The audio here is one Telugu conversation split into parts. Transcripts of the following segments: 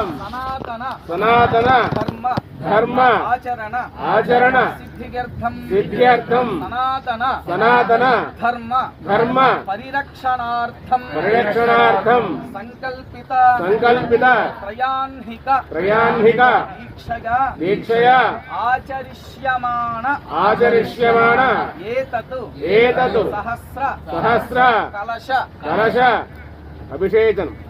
సనాతన. సనాతన. ధర్మ. ధర్మ. ఆచరణ. ఆచరణ. సిద్ధిర్థం సిద్ధ్యర్థం సనాతన. సనాతన. ధర్మ. ధర్మ. పరిరక్షణార్థం. పరిరక్షణార్థం. సంకల్పిత. సంకల్పిత. త్రయాన్హిక దీక్షగా. దీక్షయా. ఆచరిష్యమాణ. ఆచరిష్యమాణ. ఏతత్. ఏతత్. సహస్ర. సహస్ర. కలశ. కలశ. అభిషేచనం.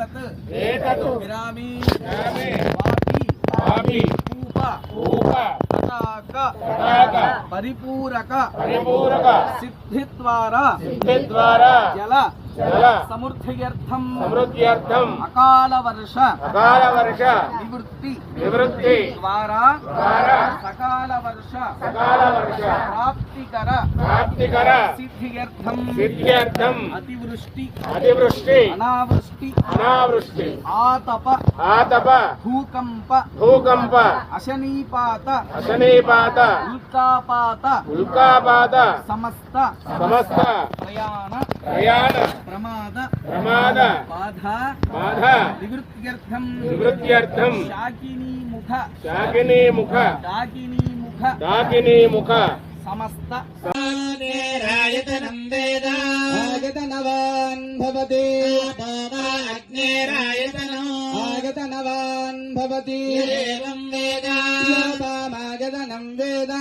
एतत् एतत् विरामि वापि वापि कूप कूप तटाक तटाक परिपूरक परिपूरक सिद्धिद्वारा सिद्धिद्वारा जल जल समृद्धियर्थं समृद्धियर्थं अकाल वर्ष अकाल वर्ष निवृत्ति निवृत्ति द्वारा द्वारा సకాల వర్ష అకాల వర్ష ప్రాప్తికర ప్రాప్తికర సిద్ధ్యర్థం సిద్ధ్యర్థం అతివృష్టి. అతివృష్టి. అనావృష్టి. అనావృష్టి. ఆతప. ఆతప. భూకంప. భూకంప. అశనీపాత. అశనీపాత. ఉల్కాపాత. ఉల్కాపాత. సమస్త. సమస్త. ప్రయాణ. ప్రయాణ. ప్రమాద. ప్రమాద. బాధ. బాధ. నివృత్త్యర్థం. నివృత్త్యర్థం. శాకినీ ముఖ శాకినీ ముఖ శాకినీ ముఖ శాకినీ ముఖ సమస్త రాయతనం వేద ఆగతనవాన్ భవతి. అగ్నేరాయతనం ఆగతనవాన్ భవతి. ఏవం వేద. అపామాగతనం వేద.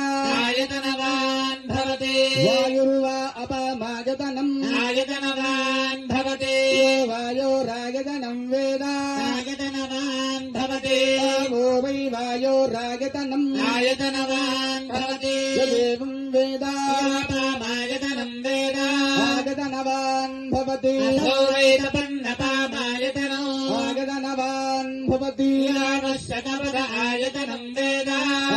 ఆయతనవాన్ భవతి. వాయుర్వా వై వాయోరాగతనం ఆయతనవాన్ భవతి ఏవం వేద పామాయతనం వేద ఆగతనవాన్ భవతి వైతపన్నపామాయతనం ఆగతనవాన్ భవతి ఆవశ్యకపద ఆయతనం వేద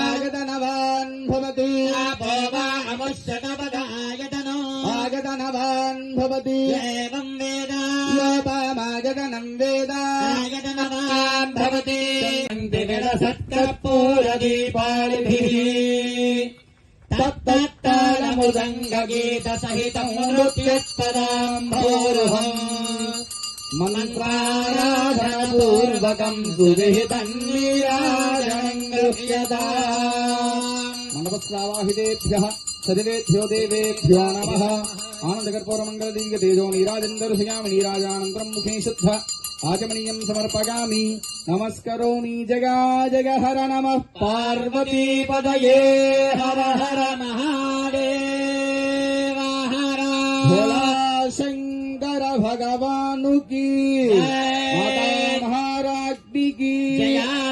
ఆగతనవాన్ భవతి ఆపో వా అవశ్యకపద ఆయతనం ఆగతనవాన్ భవతి ఏవం వేద లోపామాగతనం వేద ఆయతనవాన్ భవతి कर्पूरदीपालिभिः तत्तत्तालमुदङ्गगीतसहितम् नृत्यत्पदाम्भोरुहम् मन्त्राराधनपूर्वकम् सुजहितम् वीराजनम् गृह्यता मण्डपस्लावाहितेभ्यः सदिवेभ्यो देवेभ्यो नमः। आनन्दकर्पूरमङ्गलदिङ्गतेजो नीराजम् दर्शयामि नीराजानन्तरम् मुखे शुद्ध आचमनीयं समर्पयामि। नमस्करोमि। जगा जग हर नम पार्वती पद ये हर हर महादेव हर शंकर शङ्कर भगवानुकी। माता महाराज्ञी की। जया।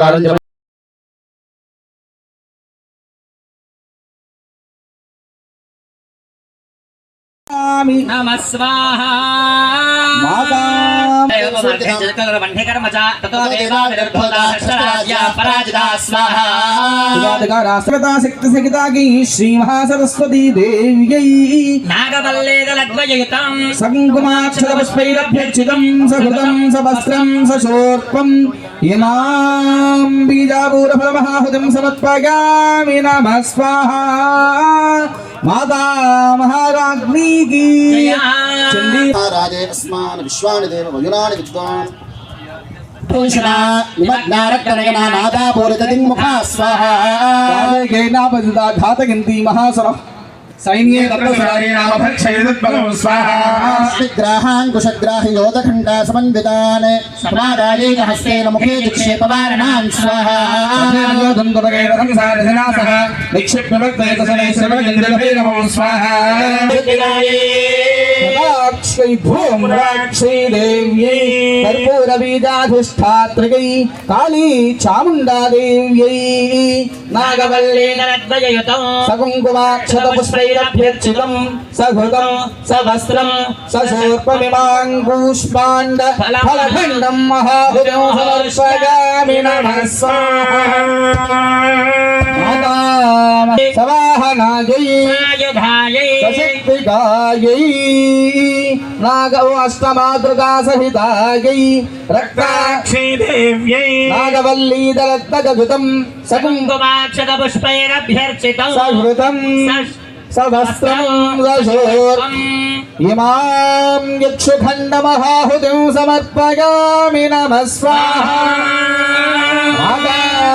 च సమర్పయామి నమ స్వాహ మాతా రాష్ట్రతా శక్తి సహితాకి శ్రీ ఇమాం బీజాపూరఫలమహాహుతిం సమర్పయామి నమ స్వాహ మాతా మహారాజ్ఞీకి చండీ రాజే అస్మాన్ విశ్వాని దేవ వయునాని విద్వాన్ ఘాతగింతి మహాసుర సైన్యే గ్రాహాంకుశగ్రాహి యోధఖండ సమన్వితాన్. సమాదాయేన హస్తేన ముఖే క్షేపవారణాన్ స్వాహా. కర్పూరబీజాధిష్టాత్రికై కాళీ చాముండాదేవ్యై నాగవల్లే నాగవల్లేదలద్వయుతం సకుంకుమాక్షత పుష్పైరభ్యర్చితం సహృతం సవస్త్రం సశూర్పమిమాంగూష్మాండ ఫలఖండం మహాహురం సమర్పయామి నమః సవాహనాగై ఆయుధాయై సశక్తికాయై नागवस्तमातृका नागवोऽष्टमातृकासहितायै रक्ताक्षी देव्यै नागवल्लीदरत्नगभृतम् सकुङ्कुमाक्षतपुष्पैरभ्यर्चितम् सहृतम् सवस्त्रम् दशोर्म् इमाम् यक्षुखण्डमहाहुतिम् समर्पयामि नमः स्वाहा।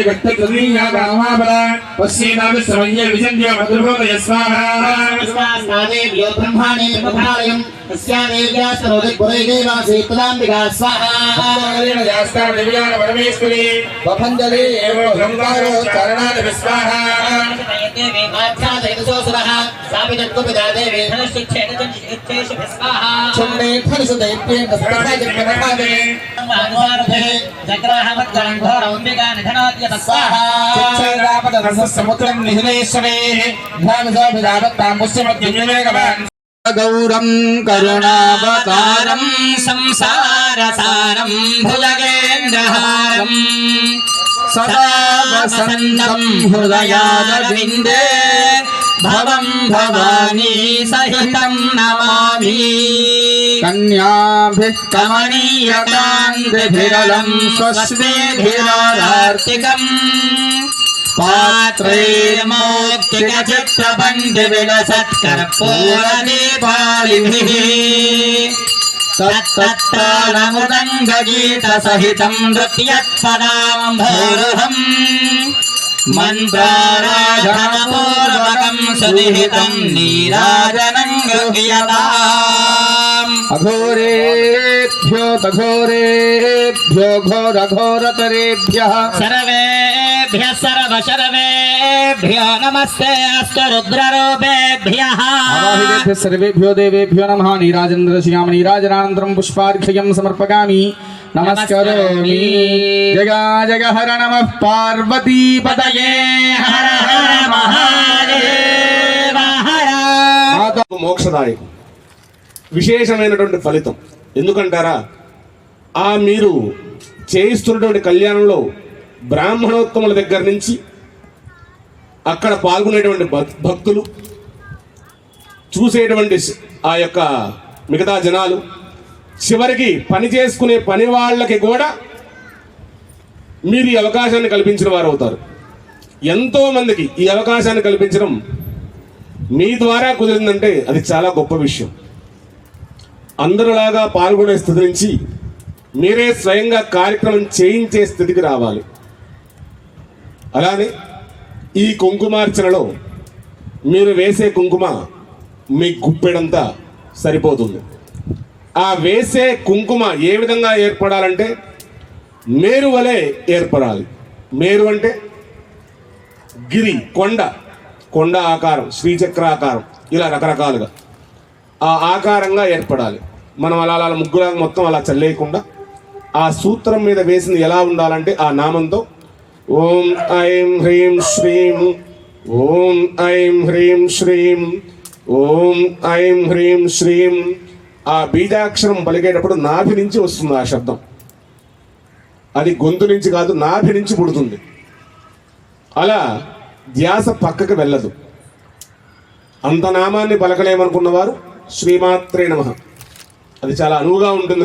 పుష్పైరభ్యర్చితం సంహృతం సవస్త్రం సశూర్పం ఇమాం యక్షుఖండ సహిత కూష్మాండ ఫలఖండ మహాహుతిం శ్యామి నమ స్వాహ మాతా మహారాజ్ఞి దేవ్యో బ్రహ్మాణి బ్రహ్మాలయం తస్యాదేవ్యాస్తరోదిపురైదేవాసీతదాంబికా స్వాహా వభంజలి ఓంకారో చరణాది విస్వాహ చుండే ఫలిసు దైత్యేన సత్యభాజన్మనకాదే సముద్రం నిహిలేశ్వరే గౌరం కరుణావతారం సంసారసారం భుజగేంద్రహారం సదా వసంతం హృదయారవిందే భవం భవానీ సహితం నమామి కన్యాభిః కమనీయకాంతిభిరళం స్వస్వేభిరార్తికం పాత్రైర్మౌక్తిక చిత్రబంధి విలసత్కర్పూరదీపాలిభిः తత్తత్తాళముదంగగీత సహితం నృత్యత్పదాంభోరుహం మంత్రారాధనపూర్వకం సువిహితం నీరాజనం గృహ్యతాం అఘోరేభ్యో తఘోరేభ్యో ఘోరఘోరతరేభ్యः సర్వేభ్య సర్వ अघोरेभ्यो तघोरेभ्यो घोरघोरतरेभ्यः। सर्वेभ्यः सर्वशर्वेभ्यो नमस्ते अस्तु रुद्ररूपेभ्यः सर्वेभ्यो देवेभ्यो नमः। नीराजन्द्रश्याम पुष्पार्घ्यं समर्पयामि। नमस्करोमि। जगा जगहर नमः। पार्वतीपतये हर हर महादेव। हर मोक्षदायकम्। విశేషమైనటువంటి ఫలితం. ఎందుకంటారా? ఆ మీరు చేయిస్తున్నటువంటి కళ్యాణంలో బ్రాహ్మణోత్తముల దగ్గర నుంచి అక్కడ పాల్గొనేటువంటి భక్తులు చూసేటువంటి ఆ యొక్క మిగతా జనాలు చివరికి పని చేసుకునే పని వాళ్ళకి కూడా మీరు ఈ అవకాశాన్ని కల్పించిన వారు అవుతారు. ఎంతోమందికి ఈ అవకాశాన్ని కల్పించడం మీ ద్వారా కుదిరిందంటే అది చాలా గొప్ప విషయం. అందరిలాగా పాల్గొనే స్థితి నుంచి మీరే స్వయంగా కార్యక్రమం చేయించే స్థితికి రావాలి. అలానే ఈ కుంకుమార్చనలో మీరు వేసే కుంకుమ మీ గుప్పెడంతా సరిపోతుంది. ఆ వేసే కుంకుమ ఏ విధంగా ఏర్పడాలంటే మేరు వలె ఏర్పడాలి. మేరు అంటే గిరి కొండ కొండ ఆకారం శ్రీచక్ర ఆకారం ఇలా రకరకాలుగా ఆ ఆకారంగా ఏర్పడాలి. మనం అలా అలా ముగ్గురా మొత్తం అలా చల్లేయకుండా ఆ సూత్రం మీద వేసింది ఎలా ఉండాలంటే ఆ నామంతో ఓం ఐం హ్రీం శ్రీం ఓం ఐం హ్రీం శ్రీం ఓం ఐం హ్రీం శ్రీం. ఆ బీజాక్షరం పలికేటప్పుడు నాభి నుంచి వస్తుంది ఆ శబ్దం. అది గొంతు నుంచి కాదు నాభి నుంచి పుడుతుంది. అలా ధ్యాస పక్కకు వెళ్ళదు. అంత నామాన్ని పలకలేమనుకున్నవారు శ్రీమాత్రే నమ. అది చాలా అనువుగా ఉంటుంది